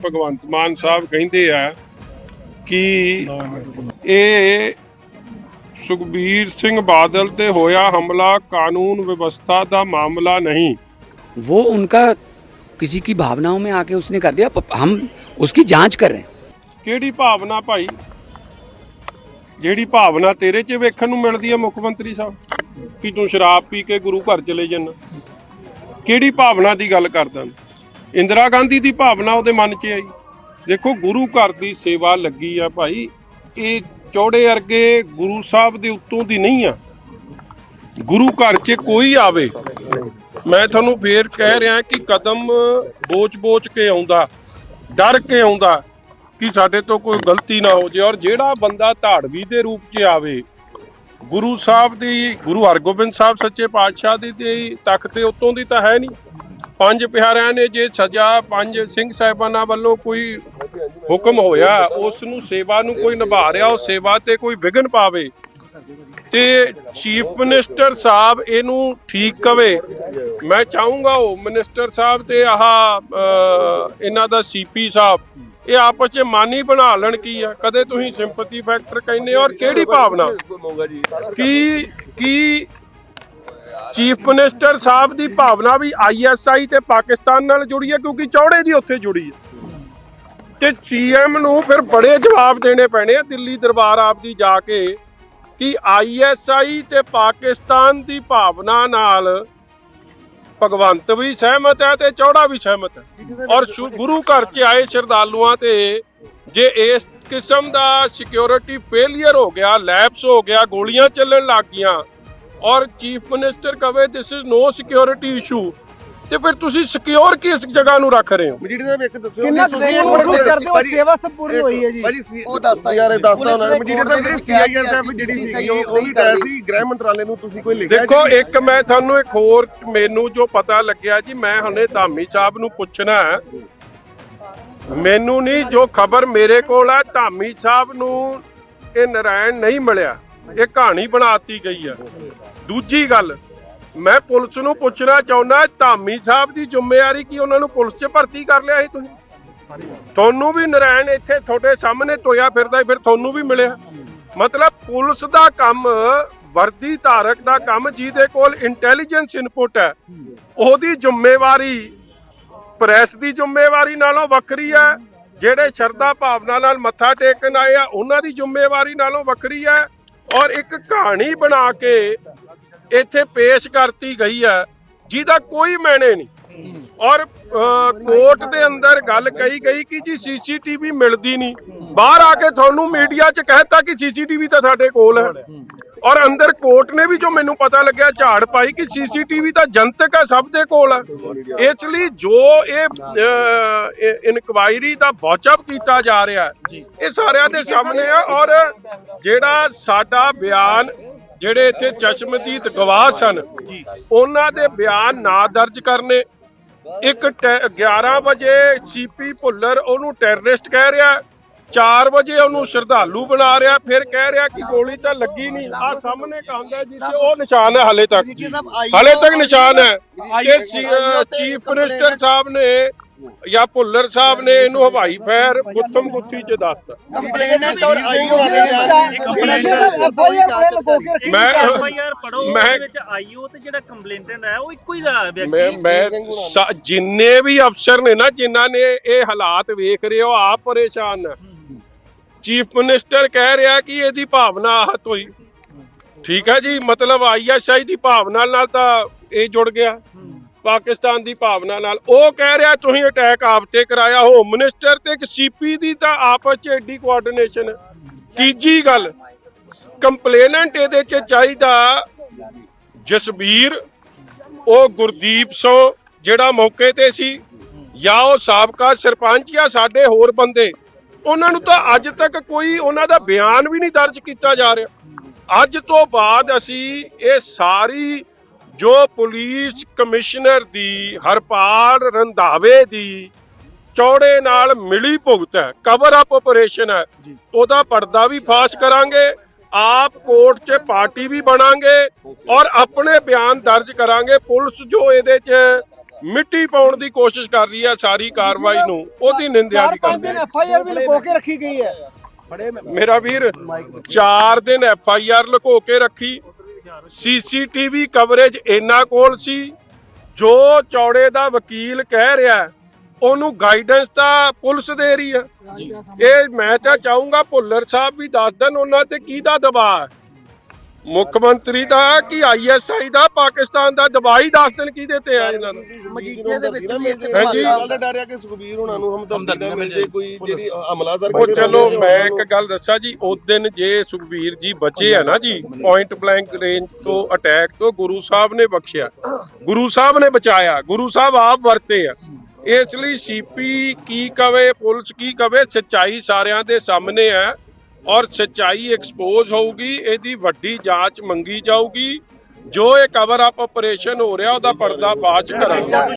ਭਗਵੰਤ ਮਾਨ ਸਾਹਿਬ ਕਹਿੰਦੇ ਆ ਕਿ ਇਹ ਸੁਖਬੀਰ ਸਿੰਘ ਬਾਦਲ ਤੇ ਹੋਇਆ ਹਮਲਾ ਕਾਨੂੰਨ ਵਿਵਸਥਾ ਦਾ ਮਾਮਲਾ ਨਹੀਂ वो उनका किसी की भावनाओं में आके उसने कर दिया प- हम उसकी जांच कर रहे हैं ਕਿਹੜੀ ਭਾਵਨਾ ਭਾਈ ਜਿਹੜੀ ਭਾਵਨਾ ਤੇਰੇ 'ਚ ਵੇਖਣ ਨੂੰ ਮਿਲਦੀ ਹੈ ਮੁੱਖ ਮੰਤਰੀ ਸਾਹਿਬ ਕਿ ਤੂੰ ਸ਼ਰਾਬ ਪੀ ਕੇ ਗੁਰੂ ਘਰ ਚਲੇ ਜਾਣਾ ਕਿਹੜੀ ਭਾਵਨਾ ਦੀ ਗੱਲ ਕਰਦਾ ਇੰਦਰਾ ਗਾਂਧੀ ਦੀ ਭਾਵਨਾ ਉਹਦੇ ਮਨ 'ਚ ਆਈ। ਦੇਖੋ, ਗੁਰੂ ਘਰ ਦੀ ਸੇਵਾ ਲੱਗੀ ਆ ਭਾਈ। ਇਹ ਚੌੜੇ ਅਰਗੇ ਗੁਰੂ ਸਾਹਿਬ ਦੇ ਉੱਤੋਂ ਦੀ ਨਹੀਂ ਆ। ਗੁਰੂ ਘਰ 'ਚ ਕੋਈ ਆਵੇ। ਮੈਂ ਤੁਹਾਨੂੰ ਫੇਰ ਕਹਿ ਰਿਹਾ ਕਿ ਕਦਮ ਬੋਚ-ਬੋਚ ਕੇ ਆਉਂਦਾ, ਡਰ ਕੇ ਆਉਂਦਾ ਕਿ ਸਾਡੇ ਤੋਂ ਕੋਈ ਗਲਤੀ ਨਾ ਹੋ ਜੇ। ਔਰ ਜਿਹੜਾ ਬੰਦਾ ਧਾੜਵੀ ਦੇ ਰੂਪ 'ਚ ਆਵੇ, ਗੁਰੂ ਸਾਹਿਬ ਦੀ, ਗੁਰੂ ਹਰਗੋਬਿੰਦ ਸਾਹਿਬ ਸੱਚੇ ਪਾਤਸ਼ਾਹ ਦੀ ਤਖਤ ਦੇ ਉੱਤੋਂ ਦੀ ਤਾਂ ਹੈ ਨਹੀਂ। ਪੰਜ ਪਿਆਰਿਆਂ ਨੇ ਜੇ ਸਜ਼ਾ ਪੰਜ ਸਿੰਘ ਸਾਹਿਬਾਨਾਂ ਵੱਲੋਂ ਕੋਈ ਹੁਕਮ ਹੋਇਆ ਉਸ ਨੂੰ ਸੇਵਾ ਨੂੰ ਕੋਈ ਨਿਭਾ ਰਿਹਾ ਉਹ ਸੇਵਾ ਤੇ ਕੋਈ ਵਿਘਨ ਪਾਵੇ ਤੇ ਚੀਫ ਮਿਨਿਸਟਰ ਸਾਹਿਬ ਇਹਨੂੰ ਠੀਕ ਕਵੇ। ਮੈਂ ਚਾਹੂੰਗਾ ਉਹ ਮਿਨਿਸਟਰ ਸਾਹਿਬ ਤੇ ਆਹ ਇਹਨਾਂ ਦਾ ਸੀਪੀ ਸਾਹਿਬ ਇਹ ਆਪਸ ਚ ਮਾਨੀ ਬਣਾ ਲੈਣ ਕੀ ਆ। ਕਦੇ ਤੁਸੀਂ ਸਿੰਪਥੀ ਫੈਕਟਰ ਕਹਿੰਦੇ ਔਰ ਕਿਹੜੀ ਭਾਵਨਾ? ਕੀ ਕੀ ਚੀਫ ਮਿਨਿਸਟਰ ਸਾਹਿਬ ਦੀ ਭਾਵਨਾ ਵੀ ਆਈਐਸਆਈ ਤੇ ਪਾਕਿਸਤਾਨ ਨਾਲ ਜੁੜੀ ਹੈ, ਕਿਉਂਕਿ ਚੌੜੇ ਦੀ ਉੱਥੇ ਜੁੜੀ ਹੈ। ਤੇ ਸੀਐਮ ਨੂੰ ਫਿਰ ਬੜੇ ਜਵਾਬ ਦੇਣੇ ਪੈਣੇ ਆ ਦਿੱਲੀ ਦਰਬਾਰ ਆਪ ਦੀ ਜਾ ਕੇ ਕਿ ਆਈਐਸਆਈ ਤੇ ਪਾਕਿਸਤਾਨ ਦੀ ਭਾਵਨਾ ਨਾਲ ਭਗਵੰਤ ਵੀ ਸਹਿਮਤ ਹੈ ਤੇ ਚੌੜਾ ਵੀ ਸਹਿਮਤ ਹੈ। ਔਰ ਗੁਰੂ ਘਰ 'ਚ ਆਏ ਸ਼ਰਧਾਲੂਆਂ ਤੇ ਜੇ ਇਸ ਕਿਸਮ ਦਾ ਸਿਕਿਉਰਿਟੀ ਫੇਲਿਅਰ ਹੋ ਗਿਆ ਲੈਪਸ ਹੋ ਗਿਆ, ਗੋਲੀਆਂ ਚੱਲਣ ਲੱਗ ਗਈਆਂ ਔਰ ਚੀਫ ਮਿਨਿਸਟਰ ਕਵੇ this is no security issue ਤੇ ਫਿਰ ਤੁਸੀਂ ਸਿਕਿਉਰ ਕਿਸ ਜਗ੍ਹਾ ਨੂੰ ਰੱਖ ਰਹੇ ਹੋ? ਮਜੀਠੀ ਸਾਹਿਬ ਇੱਕ ਦੱਸੋ ਕਿੰਨਾ ਤੁਸੀਂ ਮਹਿਸੂਸ ਕਰਦੇ ਹੋ? ਸੇਵਾ ਸੰਪੂਰਨ ਹੋਈ ਹੈ ਜੀ। ਭਾਜੀ ਉਹ ਦੱਸਦਾ ਯਾਰ ਇਹ ਦੱਸਦਾ ਪੁਲਿਸ ਉਹਨਾਂ ਨੇ ਮਜੀਠੀ ਕੋਰਟ ਸਾਹਿਬ ਦੇ ਜਿਹੜੀ ਵਿੱਚ ਕਿਹਾ ਸੀਆਈਆਰ ਕਿ ਸਾਹਿਬ ਅਸੀਂ ਜਿਹੜੀ ਕਿਸੇ ਸੀ ਸਹਿਯੋਗ ਉਹ ਵੀ ਨਹੀਂ ਟਾਇਆ ਕਰਦੇ। ਸੀ ਗ੍ਰਹਿ ਮੰਤਰਾਲੇ ਨੂੰ ਤੁਸੀਂ ਕੋਈ ਲਿਖਿਆ ਦੇਖੋ ਇੱਕ ਮੈਂ ਤੁਹਾਨੂੰ ਇੱਕ ਹੋਰ ਮੈਨੂੰ ਜੋ ਪਤਾ ਲੱਗਿਆ ਜੀ ਮੈਂ ਹੁਣੇ ਧਾਮੀ ਸਾਹਿਬ ਨੂੰ ਪੁੱਛਣਾ ਮੈਨੂੰ ਨਹੀਂ ਜੋ ਖਬਰ ਮੇਰੇ ਕੋਲ ਹੈ ਧਾਮੀ ਸਾਹਿਬ ਨੂੰ ਇਹ ਨਰਾਇਣ ਨਹੀਂ ਮਿਲਿਆ। ਇਹ ਕਹਾਣੀ ਬਣਾਤੀ ਗਈ ਹੈ ਦੂਜੀ ਗੱਲ, ਮੈਂ ਪੁਲਿਸ ਨੂੰ ਪੁੱਛਣਾ ਚਾਹੁੰਦਾ, ਧਾਮੀ ਸਾਹਿਬ ਦੀ ਜ਼ਿੰਮੇਵਾਰੀ ਕੀ ਉਹਨਾਂ ਨੂੰ ਪੁਲਿਸ 'ਚ ਭਰਤੀ ਕਰ ਲਿਆ ਸੀ ਤੁਸੀਂ? ਤੁਹਾਨੂੰ ਵੀ ਨਰਾਇਣ ਇੱਥੇ ਤੁਹਾਡੇ ਸਾਹਮਣੇ ਤੋਇਆ ਫਿਰਦਾ ਫਿਰ ਤੁਹਾਨੂੰ ਵੀ ਮਿਲਿਆ। ਮਤਲਬ ਪੁਲਿਸ ਦਾ ਕੰਮ, ਵਰਦੀ ਧਾਰਕ ਦਾ ਕੰਮ ਜਿਹਦੇ ਕੋਲ ਇੰਟੈਲੀਜੈਂਸ ਇਨਪੁਟ ਹੈ, ਉਹਦੀ ਜ਼ਿੰਮੇਵਾਰੀ ਪ੍ਰੈਸ ਦੀ ਜ਼ਿੰਮੇਵਾਰੀ ਨਾਲੋਂ ਵੱਖਰੀ ਹੈ, ਜਿਹੜੇ ਸ਼ਰਧਾ ਭਾਵਨਾ ਨਾਲ ਮੱਥਾ ਟੇਕਣ ਆਏ ਆ, ਉਹਨਾਂ ਦੀ ਜ਼ਿੰਮੇਵਾਰੀ ਨਾਲੋਂ ਵੱਖਰੀ ਹੈ। ਔਰ ਇੱਕ ਕਹਾਣੀ ਬਣਾ ਕੇ ਇੱਥੇ ਪੇਸ਼ ਕਰਤੀ ਗਈ ਹੈ, ਜਿਹਦਾ ਕੋਈ ਮੈਨੇ ਨਹੀਂ। ਔਰ ਕੋਰਟ ਦੇ ਅੰਦਰ ਗੱਲ ਕਹੀ ਗਈ ਕਿ ਜੀ ਸੀਸੀਟੀਵੀ ਮਿਲਦੀ ਨਹੀਂ। ਬਾਹਰ ਆ ਕੇ ਤੁਹਾਨੂੰ ਮੀਡੀਆ 'ਚ ਕਹਿਤਾ ਕਿ ਸੀਸੀਟੀਵੀ ਤਾਂ ਸਾਡੇ ਕੋਲ ਹੈ। ਔਰ ਅੰਦਰ ਕੋਰਟ ਨੇ ਵੀ ਜੋ ਮੈਨੂੰ ਪਤਾ ਲੱਗਿਆ ਝਾੜ ਪਾਈ ਕਿ ਸੀਸੀਟੀਵੀ ਤਾਂ ਜਨਤਕ ਹੈ ਸਭ ਦੇ ਕੋਲ ਹੈ। ਇਸ ਲਈ ਜੋ ਇਹ ਇਨਕੁਆਇਰੀ ਦਾ ਬੌਚਅਪ ਕੀਤਾ ਜਾ ਰਿਹਾ ਹੈ ਇਹ ਸਾਰਿਆਂ ਦੇ ਸਾਹਮਣੇ ਆ ਔਰ ਜਿਹੜਾ ਸਾਡਾ ਬਿਆਨ ਜਿਹੜੇ ਇੱਥੇ ਚਸ਼ਮਦੀਦ ਗਵਾਹ ਸਨ ਉਹਨਾਂ ਦੇ ਬਿਆਨ ਨਾ ਦਰਜ ਕਰਨੇ। ਇੱਕ ਟੈ- 11 ਵਜੇ ਸੀਪੀ ਭੁੱਲਰ ਉਹਨੂੰ ਟੈਰਰਿਸਟ ਕਹਿ ਰਿਹਾ 4 ਵਜੇ ਉਹਨੂੰ ਸ਼ਰਧਾਲੂ ਬਣਾ ਰਿਹਾ ਫਿਰ ਕਹਿ ਰਿਹਾ ਕਿ ਗੋਲੀ ਤਾਂ ਲੱਗੀ ਨਹੀਂ। ਆ ਸਾਹਮਣੇ ਕਹਿੰਦਾ ਜਿੱਥੇ ਉਹ ਨਿਸ਼ਾਨ ਹੈ ਹਲੇ ਤੱਕ ਹਲੇ ਤੱਕ ਨਿਸ਼ਾਨ ਹੈ ਕਿ ਚੀਫ ਮਿਨਿਸਟਰ ਸਾਹਿਬ ਨੇ ਜਾਂ ਭੁੱਲਰ ਸਾਹਿਬ ਨੇ ਇਹਨੂੰ ਹਵਾਈ ਫਾਇਰ ਗੁੱਥਮ ਗੁੱਥੀ ਚ ਦੱਸਤਾ। ਮੈਂ ਮੈਂ ਉਹਦੇ ਵਿੱਚ ਆਈਓ ਤੇ ਜਿਹੜਾ ਕੰਪਲੇਂਟੈਂਟ ਹੈ ਉਹ ਇੱਕੋ ਹੀ ਦਾ ਮੈਂ ਵਿਅਕਤੀ ਮੈਂ ਸਾ- ਜਿੰਨੇ ਵੀ ਅਫਸਰ ਨੇ ਨਾ ਜਿਨ੍ਹਾਂ ਨੇ ਇਹ ਹਾਲਾਤ ਵੇਖ ਰਹੇ ਹੋ ਆਪ ਪਰੇਸ਼ਾਨ ਨੇ ਚੀਫ ਮਿਨਿਸਟਰ ਕਹਿ ਰਿਹਾ ਕਿ ਇਹਦੀ ਭਾਵਨਾ ਆਹਤ ਹੋਈ। ਠੀਕ ਹੈ ਜੀ, ਮਤਲਬ ਆਈਐਸਆਈ ਦੀ ਭਾਵਨਾ ਨਾਲ ਤਾਂ ਇਹ ਜੁੜ ਗਿਆ। ਪਾਕਿਸਤਾਨ ਦੀ ਭਾਵਨਾ ਨਾਲ। ਉਹ ਕਹਿ ਰਿਹਾ, ਤੁਸੀਂ ਅਟੈਕ ਆਪ ਤੇ ਕਰਾਇਆ ਹੋਮ ਮਿਨਿਸਟਰ ਤੇ ਇੱਕ ਸੀਪੀ ਦੀ ਤਾਂ ਆਪਸ ਚ ਐਡੀ ਕੋਆਰਡੀਨੇਸ਼ਨ ਤੀਜੀ ਗੱਲ ਕੰਪਲੇਨੈਂਟ ਇਹਦੇ ਚ ਚਾਹੀਦਾ ਜਸਬੀਰ, ਉਹ ਗੁਰਦੀਪ ਸੋ ਜਿਹੜਾ ਮੌਕੇ ਤੇ ਸੀ, ਜਾਂ ਉਹ ਸਾਬਕਾ ਸਰਪੰਚ ਜਾਂ ਸਾਡੇ ਹੋਰ ਬੰਦੇ। ਉਹਨਾਂ ਨੂੰ ਤਾਂ ਅੱਜ ਤੱਕ ਕੋਈ ਉਹਨਾਂ ਦਾ ਬਿਆਨ ਵੀ ਨਹੀਂ ਦਰਜ ਕੀਤਾ ਜਾ ਰਿਹਾ। ਅੱਜ ਤੋਂ ਬਾਅਦ ਅਸੀਂ ਇਹ ਸਾਰੀ ਜੋ ਪੁਲਿਸ ਕਮਿਸ਼ਨਰ ਦੀ ਹਰਪਾਲ ਰੰਧਾਵੇ ਦੀ ਚੌੜੇ ਨਾਲ ਮਿਲੀ ਭੁਗਤ ਹੈ ਕਵਰ ਅਪ ਆਪਰੇਸ਼ਨ ਹੈ ਉਹਦਾ ਪਰਦਾ ਵੀ ਫਾਸ਼ ਕਰਾਂਗੇ ਆਪ ਕੋਰਟ 'ਚ ਪਾਰਟੀ ਵੀ ਬਣਾਂਗੇ ਔਰ ਆਪਣੇ ਬਿਆਨ ਦਰਜ ਕਰਾਂਗੇ। ਪੁਲਿਸ ਜੋ ਇਹਦੇ 'ਚ ਮਿੱਟੀ ਪਾਉਣ ਦੀ ਕੋਸ਼ਿਸ਼ ਕਰ ਰਹੀ ਹੈ ਸਾਰੀ ਕਾਰਵਾਈ ਨੂੰ ਉਹਦੀ ਨਿੰਦਿਆ ਵੀ ਕਰਦੇ। ਦਿਨ ਆ। ਐਫ ਆਈ ਆਰ ਵੀ ਲੁਕੋ ਕੇ ਰੱਖੀ ਗਈ ਹੈ। ਮੇਰਾ ਵੀਰ 4 ਦਿਨ ਐਫ ਆਈ ਆਰ ਲੁਕੋ ਕੇ ਰੱਖੀ। ਸੀਸੀਟੀਵੀ ਕਵਰੇਜ ਇੰਨਾ ਕੋਲ ਸੀ ਜੋ ਚੌੜੇ ਦਾ ਵਕੀਲ ਕਹਿ ਰਿਹਾ ਹੈ, ਉਹਨੂੰ ਗਾਈਡੈਂਸ ਤਾਂ ਪੁਲਿਸ ਦੇ ਰਹੀ ਹੈ। ਇਹ ਮੈਂ ਤਾਂ ਚਾਹੂੰਗਾ ਭੁੱਲਰ ਸਾਹਿਬ ਵੀ ਦੱਸ ਦੇਣ ਉਹਨਾਂ ਤੇ ਕਿਹਦਾ ਦਬਾਅ ਹੈ। ਮੁੱਖ ਮੰਤਰੀ ਦਾ ਕਿ ਆਈਐਸਆਈ ਦਾ ਪਾਕਿਸਤਾਨ ਦਾ ਹੀ ਦੱਸ ਦੇਣ ਕਿਹਦੇ ਤੇ ਆ ਇਹਨਾਂ ਦਾ ਮਜੀਠੇ ਦੇ ਵਿੱਚ ਵੀ ਇੱਕ ਹਾਂਜੀ। ਗੱਲ ਦਾ ਡਰ ਆ ਕਿ ਸੁਖਬੀਰ ਉਹਨਾਂ ਨੂੰ ਹਮਦਰਦੀ ਨਾ ਮਿਲ ਜੇ ਕੋਈ ਜਿਹੜੀ ਹਮਲਾ ਸਰ ਉਹ ਚਲੋ ਮੈਂ ਇੱਕ ਗੱਲ ਦੱਸਾਂ ਜੀ ਉਸ ਦਿਨ ਜੇ ਸੁਖਬੀਰ ਜੀ ਬਚੇ ਆ ਨਾ ਜੀ ਪੁਆਇੰਟ ਬਲੈਂਕ ਰੇਂਜ ਤੋਂ ਅਟੈਕ ਤੋਂ ਗੁਰੂ ਸਾਹਿਬ ਨੇ ਬਖਸ਼ਿਆ। ਗੁਰੂ ਸਾਹਿਬ ਨੇ ਬਚਾਇਆ ਗੁਰੂ ਸਾਹਿਬ ਆਪ ਵਰਤੇ ਆ। ਇਸ ਲਈ ਸੀਪੀ ਕੀ ਕਵੇ ਪੁਲਿਸ ਕੀ ਕਵੇ ਸੱਚਾਈ ਸਾਰਿਆਂ ਦੇ ਸਾਹਮਣੇ ਹੈ ਔਰ ਸੱਚਾਈ ਐਕਸਪੋਜ਼ ਹੋਊਗੀ, ਇਹਦੀ ਵੱਡੀ ਜਾਂਚ ਮੰਗੀ ਜਾਊਗੀ। ਜੋ ਇਹ ਕਵਰ ਅਪ ਆਪਰੇਸ਼ਨ ਹੋ ਰਿਹਾ, ਉਹਦਾ ਪਰਦਾ ਬਾਅਦ ਚ ਕਰਾਂਗੇ।